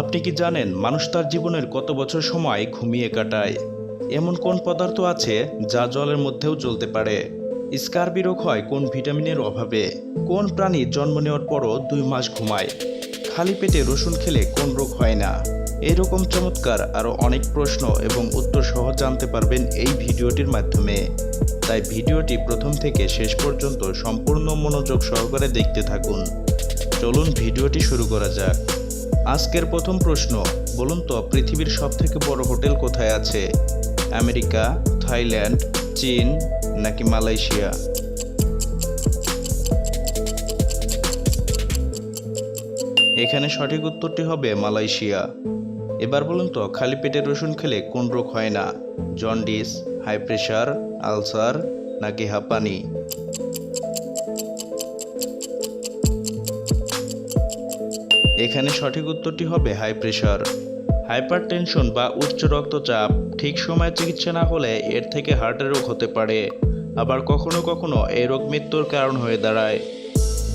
আপনি কি জানেন মানুষ তার জীবনের কত বছর সময় ঘুমিয়ে কাটায়? এমন কোন পদার্থ আছে যা জলের মধ্যেও চলতে পারে? স্কার্বি রোগ হয় কোন ভিটামিনের অভাবে? কোন প্রাণী জন্ম নেওয়ার পরও দুই মাস ঘুমায়? খালি পেটে রসুন খেলে কোন রোগ হয় না? এরকম চমৎকার আরও অনেক প্রশ্ন এবং উত্তর সহ জানতে পারবেন এই ভিডিওটির মাধ্যমে। তাই ভিডিওটি প্রথম থেকে শেষ পর্যন্ত সম্পূর্ণ মনোযোগ সহকারে দেখতে থাকুন। চলুন ভিডিওটি শুরু করা যাক। আজকের প্রথম প্রশ্ন, বলুন তো পৃথিবীর সবথেকে বড় হোটেল কোথায় আছে? আমেরিকা, থাইল্যান্ড, চীন নাকি মালয়েশিয়া? এখানে সঠিক উত্তরটি হবে মালয়েশিয়া। এবার বলুন তো, খালি পেটে রসুন খেলে কোন রোগ হয় না? জন্ডিস, হাই প্রেশার আলসার নাকি হাঁপানি? এখানে সঠিক উত্তরটি হবে হাই প্রেশার। হাইপার টেনশন বা উচ্চ রক্তচাপ ঠিক সময়ে চিকিৎসা না হলে এর থেকে হার্টের রোগ হতে পারে। আবার কখনো কখনো এই রোগ মৃত্যুর কারণ হয়ে দাঁড়ায়।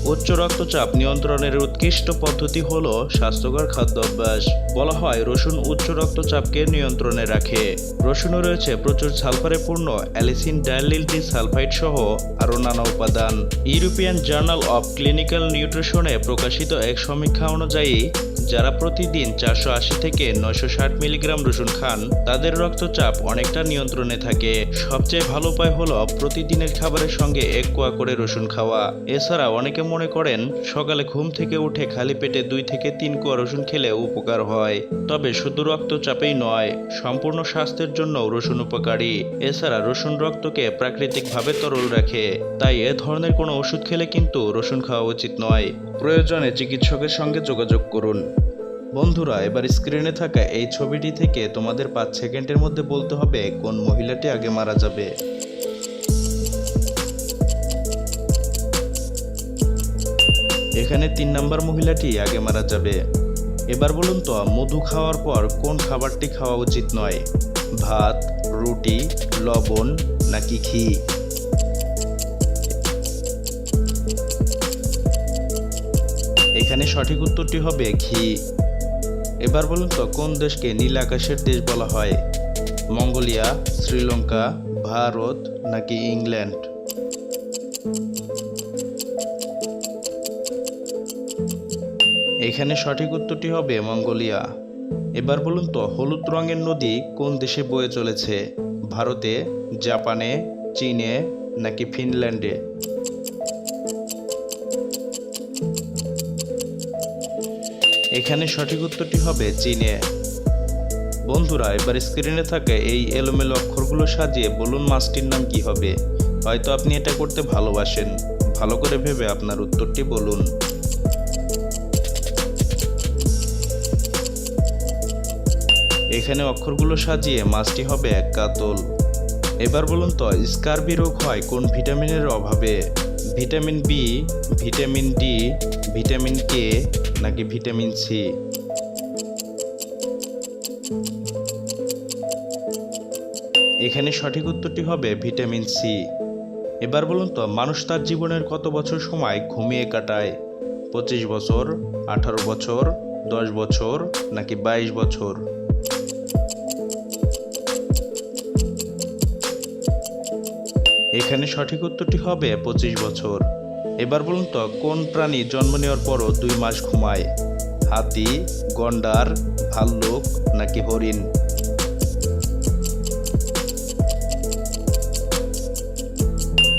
উচ্চ রক্তচাপ নিয়ন্ত্রণের উৎকৃষ্ট পদ্ধতি হল স্বাস্থ্যকর খাদ্যাভ্যাস। বলা হয়, রসুন উচ্চ রক্তচাপকে নিয়ন্ত্রণে রাখে। রসুনে রয়েছে প্রচুর সালফারে পূর্ণ অ্যালিসিন ডায়ালিলটি সালফাইড সহ আরও নানা উপাদান। ইউরোপিয়ান জার্নাল অব ক্লিনিক্যাল নিউট্রিশনে প্রকাশিত এক সমীক্ষা অনুযায়ী যারা প্রতিদিন চারশো আশি থেকে নয়শো ষাট মিলিগ্রাম রসুন খান, তাদের রক্তচাপ অনেকটা নিয়ন্ত্রণে থাকে। সবচেয়ে ভালো উপায় হলো প্রতিদিনের খাবারের সঙ্গে এক কোয়া করে রসুন খাওয়া। এছাড়া অনেকে মনে করেন, সকালে ঘুম থেকে উঠে খালি পেটে দুই থেকে তিন কোয়া রসুন খেলে উপকার হয়। তবে শুধু রক্তচাপেই নয়, সম্পূর্ণ স্বাস্থ্যের জন্য রসুন উপকারী। এছাড়া রসুন রক্তকে প্রাকৃতিকভাবে তরল রাখে। তাই এ ধরনের কোনো ওষুধ খেলে কিন্তু রসুন খাওয়া উচিত নয়। প্রয়োজনে চিকিৎসকের সঙ্গে যোগাযোগ করুন। বন্ধুরা, এবার স্ক্রিনে থাকা এই ছবিটি থেকে তোমাদের পাঁচ সেকেন্ডের মধ্যে বলতে হবে কোন মহিলাটি আগে মারা যাবে। এখানে তিন নম্বর মহিলাটি আগে মারা যাবে। এবার বলুন তো, মধু খাওয়ার পর কোন খাবারটি খাওয়া উচিত নয়? ভাত, রুটি, লবণ নাকি ঘি? এখানে সঠিক উত্তরটি হবে ঘি। এবার বলুন তো, কোন দেশকে নীল আকাশের দেশ বলা হয়? মঙ্গোলিয়া, শ্রীলঙ্কা, ভারত নাকি ইংল্যান্ড? এখানে সঠিক উত্তরটি হবে মঙ্গোলিয়া। এবার বলুন তো, হলুদ রঙের নদী কোন দেশে বয়ে চলেছে? ভারতে, জাপানে, চীনে নাকি ফিনল্যান্ডে? এখানে সঠিক উত্তরটি হবে চীনে। বন্ধুরা, এবার স্ক্রিনে থাকা এই এলোমেলো অক্ষরগুলো সাজিয়ে বলুন মাছটির নাম কি হবে। হয়তো আপনি এটা করতে ভালোবাসেন। ভালো করে ভেবে আপনার উত্তরটি বলুন। এখানে অক্ষরগুলো সাজিয়ে মাছটি হবে এক কাতল। এবার বলুন তো স্কার্বি রোগ হয় কোন ভিটামিনের অভাবে? Vitamin B, vitamin D, vitamin K, নাকি ভিটামিন সি? এখানে সঠিক উত্তরটি হবে ভিটামিন সি। এবার বলুন তো, মানুষ তার জীবনের কত বছর সময় ঘুমিয়ে কাটায়? পঁচিশ বছর, আঠারো বছর, দশ বছর, নাকি বাইশ বছর? এখানে সঠিক উত্তরটি হবে পঁচিশ বছর। এবার বলুন তো, কোন প্রাণী জন্ম নেওয়ার পরও দুই মাস ঘুমায়? হাতি, গন্ডার, ভাল্লুক নাকি হরিণ?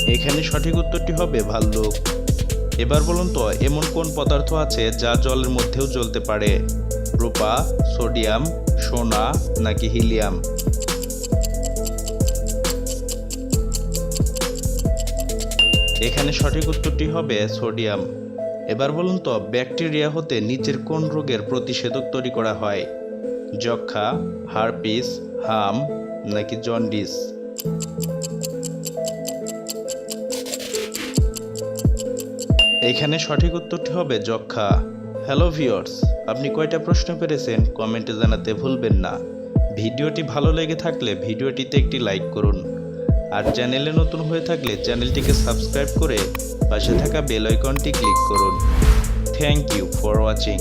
এখানে সঠিক উত্তরটি হবে ভাল্লুক। এবার বলুন তো, এমন কোন পদার্থ আছে যা জলের মধ্যেও জ্বলতে পারে? রূপা, সোডিয়াম, সোনা নাকি হিলিয়াম? এখানে সঠিক উত্তরটি হবে সোডিয়াম। এবার বলুন তো, ব্যাকটেরিয়া হতে নিচের কোন রোগের প্রতিষেধক তৈরি করা হয়? যক্ষা হারপিস, হাম নাকি জন্ডিস? এখানে সঠিক উত্তরটি হবে যক্ষা হ্যালো ভিওর্স আপনি কয়টা প্রশ্ন পেরেছেন কমেন্টে জানাতে ভুলবেন না। ভিডিওটি ভালো লেগে থাকলে ভিডিওটিতে একটি লাইক করুন। আর চ্যানেলে নতুন হয়ে থাকলে চ্যানেলটিকে সাবস্ক্রাইব করে পাশে থাকা বেল আইকনটি ক্লিক করুন। Thank you for watching.